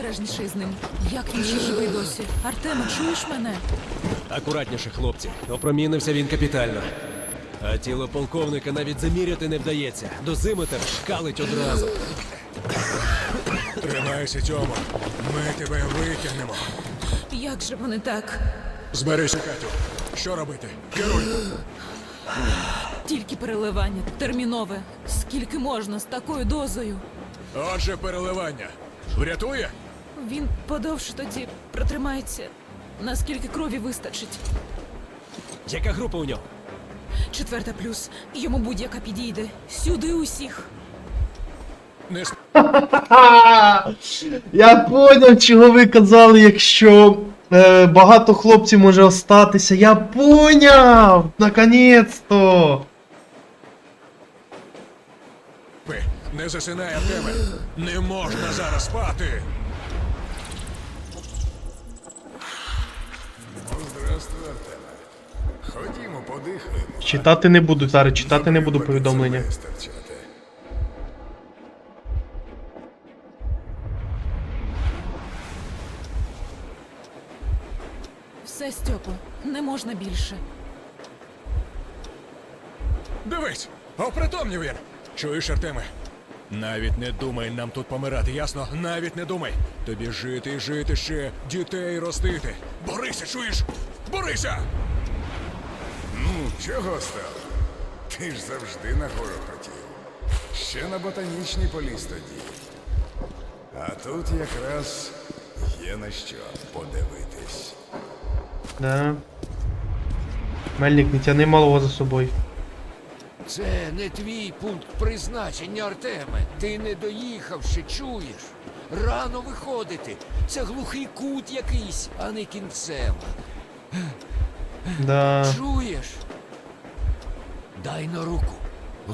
обережніше з ним. Як він ще живий досі? Артеме, чуєш мене? Акуратніше, хлопці. Опромінився він капітально. А тіло полковника навіть заміряти не вдається. Дозиметр шкалить одразу. Тримайся, Тьомо. Ми тебе витягнемо. Як же вони так? Зберися, Катю. Що робити? Керуй. Тільки переливання, термінове. Скільки можна з такою дозою? Отже, переливання. Врятує? Він подовше тоді протримається. Наскільки крові вистачить? Яка група у нього? Четверта плюс. Йому будь-яка підійде. Сюди усіх. Не с- Я поняв, чого ви казали, якщо е, багато хлопців може остатися. Я поняв! Наконець-то! Не засинай, Артеме. Не можна зараз спати. Читати не буду зараз, читати не буду повідомлення. Все, Стьопо, не можна більше. Дивись, опритомнів він. Чуєш, Артеме? Навіть не думай нам тут помирати, ясно? Навіть не думай. Тобі жити і жити ще, дітей ростити. Борися, чуєш? Борися! Ну, чого стало? Ти ж завжди на гору хотів. Ще на ботанічний поліз тоді. А тут якраз є на що подивитись. Да. Мельник, не тяни малого за собою. Це не твій пункт призначення, Артеме. Ти не доїхав ще, чуєш? Рано виходити. Це глухий кут якийсь, а не кінцева. Да. Чуєш? Дай на руку. О,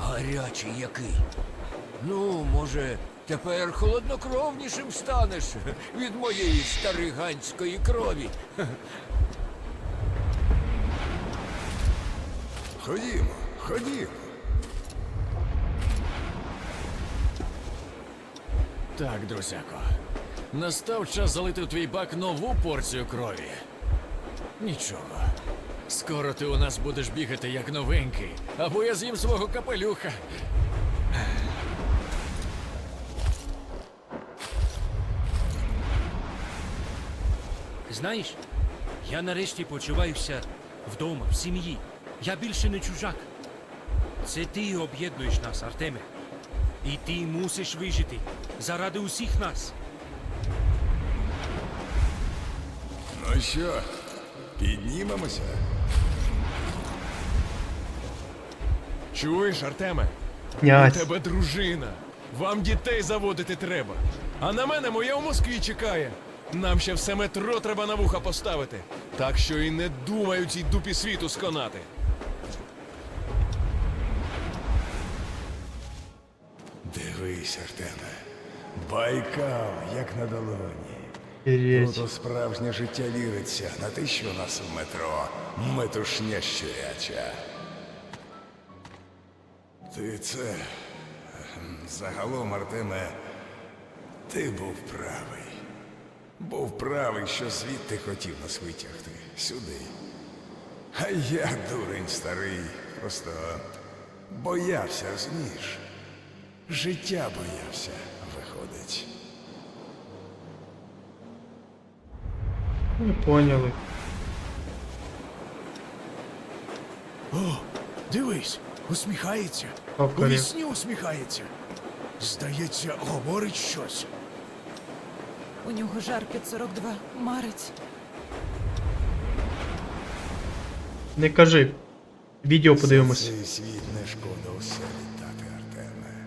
гарячий який. Ну, може, тепер холоднокровнішим станеш від моєї стариганської крові. Ходімо, ходімо. Так, друзяко. Настав час залити в твій бак нову порцію крові. Нічого. Скоро ти у нас будеш бігати як новенький, або я з'їм свого капелюха. Знаєш, я нарешті почуваюся вдома, в сім'ї. Я більше не чужак. Це ти об'єднуєш нас, Артеме. І ти мусиш вижити заради усіх нас. Ну що, піднімемося? Чуєш, Артеме? У Князь. тебе дружина. Вам дітей заводити треба. А на мене моя у Москві чекає. Нам ще все метро треба на вуха поставити. Так що і не думаю цій дупі світу сконати. Дивись, Артеме. Байкал, як на долоні. Тут у справжнє життя віриться, на те, що у нас в метро метушня щуряча. Ти це. Загалом, Артеме, ти був правий. Був правий, що звідти хотів нас витягти. Сюди. А я, дурень старий, просто боявся, розумієш? Життя боявся, Не поняли. О, Дивись, усміхається. У вісні усміхається. Здається, говорить щось. У нього жар під 42. Марить. Не кажи. Відео подивимось. Цей світ не шкода усе літати, Артеме.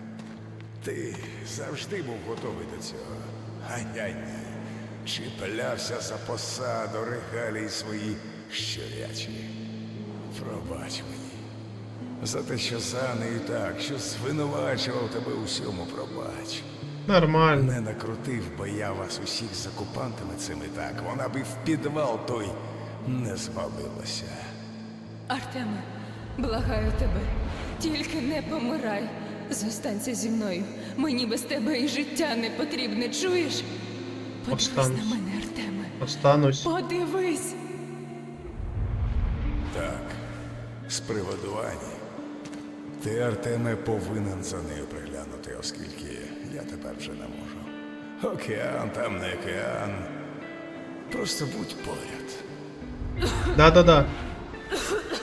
Ти завжди був готовий до цього. А я ні. Чіплявся за посаду, регалії свої щурячі. Пробач мені. За те, що за нею так, що звинувачував тебе усьому, пробач. Нормально. Не накрутив, бо я вас усіх з окупантами цими так. Вона би в підвал той не звалилася. Артеме, благаю тебе, тільки не помирай. Зостанься зі мною. Мені без тебе і життя не потрібне, чуєш? Подивись Останусь. на мене, Артеме. Останусь. Подивись. Так, з приводу Ані. Ти, Артеме, повинен за нею приглянути, оскільки я тепер вже не можу. Океан там не океан. Просто будь поряд. Да-да-да.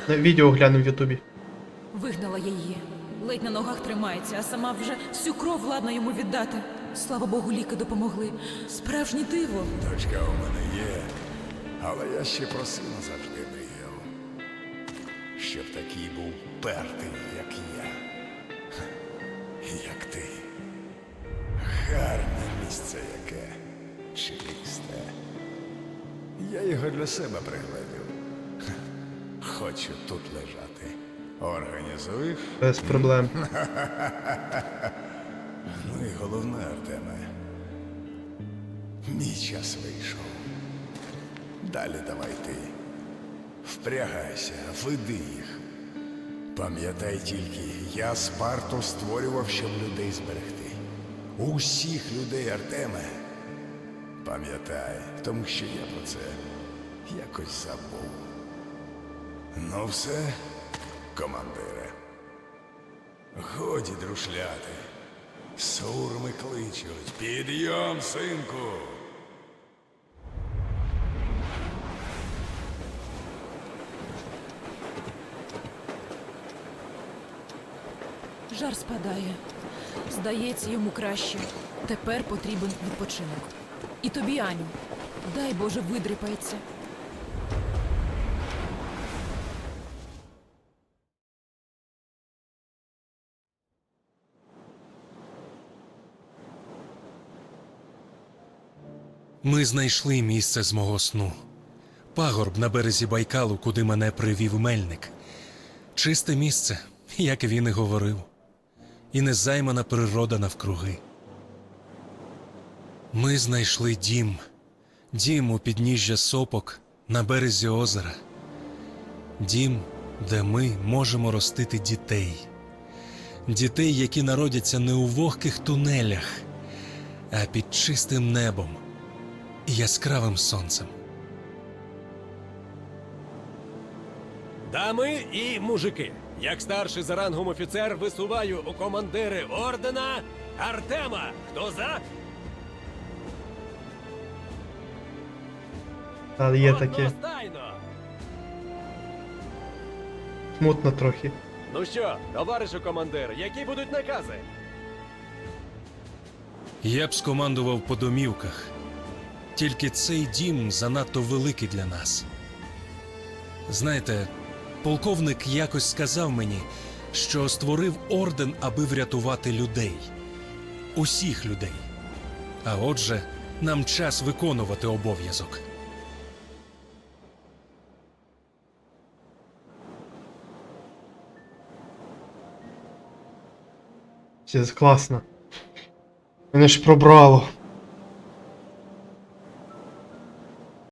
На відео гляну в Ютубі. Вигнала я її. Ледь на ногах тримається, а сама вже всю кров ладна йому віддати. Слава Богу, ліки допомогли. Справжнє диво. Дочка у мене є, але я ще про сина завжди мріяв. Щоб такий був пертий, як я. Як ти. Гарне місце яке. Чисте. Я його для себе пригледів. Хочу тут лежати. Організуєш? Без проблем. Ну і головне, Артеме. Мій час вийшов. Далі давай ти. Впрягайся, веди їх. Пам'ятай тільки, я Спарту створював, щоб людей зберегти. Усіх людей, Артеме. Пам'ятай, тому що я про це якось забув. Ну все, командире. Годі друшляти. Сурми кличуть. Підйом, синку. Жар спадає. Здається, йому краще. Тепер потрібен відпочинок. І тобі, Аню. Дай Боже, видрипається. Ми знайшли місце з мого сну. Пагорб на березі Байкалу, куди мене привів мельник. Чисте місце, як він і говорив, і незаймана природа навкруги. Ми знайшли дім, дім у підніжжя сопок на березі озера. Дім, де ми можемо ростити дітей. Дітей, які народяться не у вогких тунелях, а під чистим небом яскравим сонцем. Дами і мужики, як старший за рангом офіцер висуваю у командири ордена Артема. Хто за? Та є таке. Одностайно. Смутно трохи. Ну що, товаришу командир, які будуть накази? Я б скомандував по домівках. Тільки цей дім занадто великий для нас. Знаєте, полковник якось сказав мені, що створив орден, аби врятувати людей. Усіх людей. А отже, нам час виконувати обов'язок. Це класно. Мене ж пробрало.